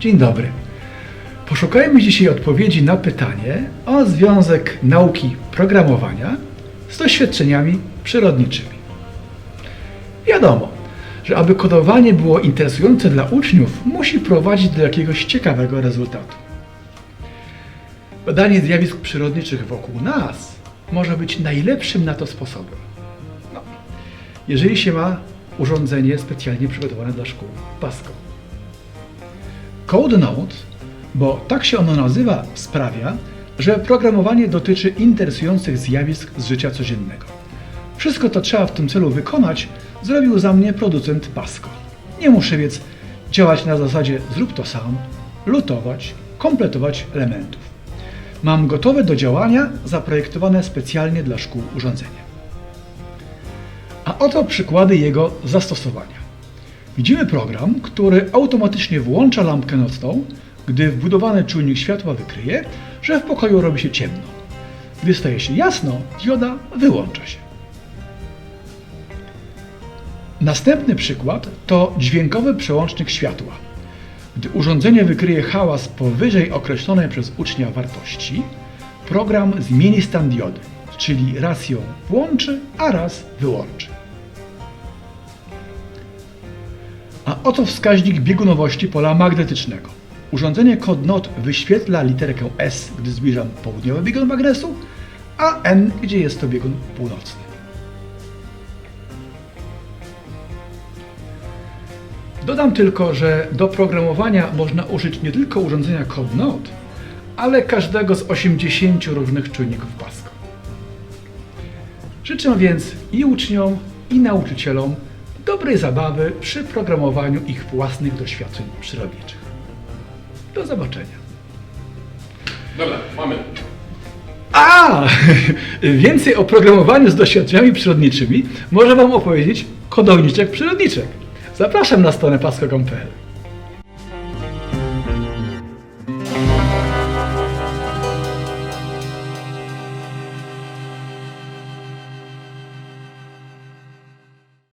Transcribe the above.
Dzień dobry. Poszukajmy dzisiaj odpowiedzi na pytanie o związek nauki programowania z doświadczeniami przyrodniczymi. Wiadomo, że aby kodowanie było interesujące dla uczniów, musi prowadzić do jakiegoś ciekawego rezultatu. Badanie zjawisk przyrodniczych wokół nas może być najlepszym na to sposobem. No, jeżeli się ma urządzenie specjalnie przygotowane dla szkół PASCO. CodeNote, bo tak się ono nazywa, sprawia, że programowanie dotyczy interesujących zjawisk z życia codziennego. Wszystko to trzeba w tym celu wykonać, zrobił za mnie producent Pasco. Nie muszę więc działać na zasadzie zrób to sam, lutować, kompletować elementów. Mam gotowe do działania, zaprojektowane specjalnie dla szkół urządzenie. A oto przykłady jego zastosowania. Widzimy program, który automatycznie włącza lampkę nocną, gdy wbudowany czujnik światła wykryje, że w pokoju robi się ciemno. Gdy staje się jasno, dioda wyłącza się. Następny przykład to dźwiękowy przełącznik światła. Gdy urządzenie wykryje hałas powyżej określonej przez ucznia wartości, program zmieni stan diody, czyli raz ją włączy, a raz wyłączy. A oto wskaźnik biegunowości pola magnetycznego. Urządzenie CodeNote wyświetla literkę S, gdy zbliżam południowy biegun magnesu, a N, gdzie jest to biegun północny. Dodam tylko, że do programowania można użyć nie tylko urządzenia CodeNote, ale każdego z 80 różnych czujników Pasco. Życzę więc i uczniom, i nauczycielom dobrej zabawy przy programowaniu ich własnych doświadczeń przyrodniczych. Do zobaczenia. Dobra, mamy. A! Więcej o programowaniu z doświadczeniami przyrodniczymi może Wam opowiedzieć kodowniczek przyrodniczek. Zapraszam na stronę pasco.pl.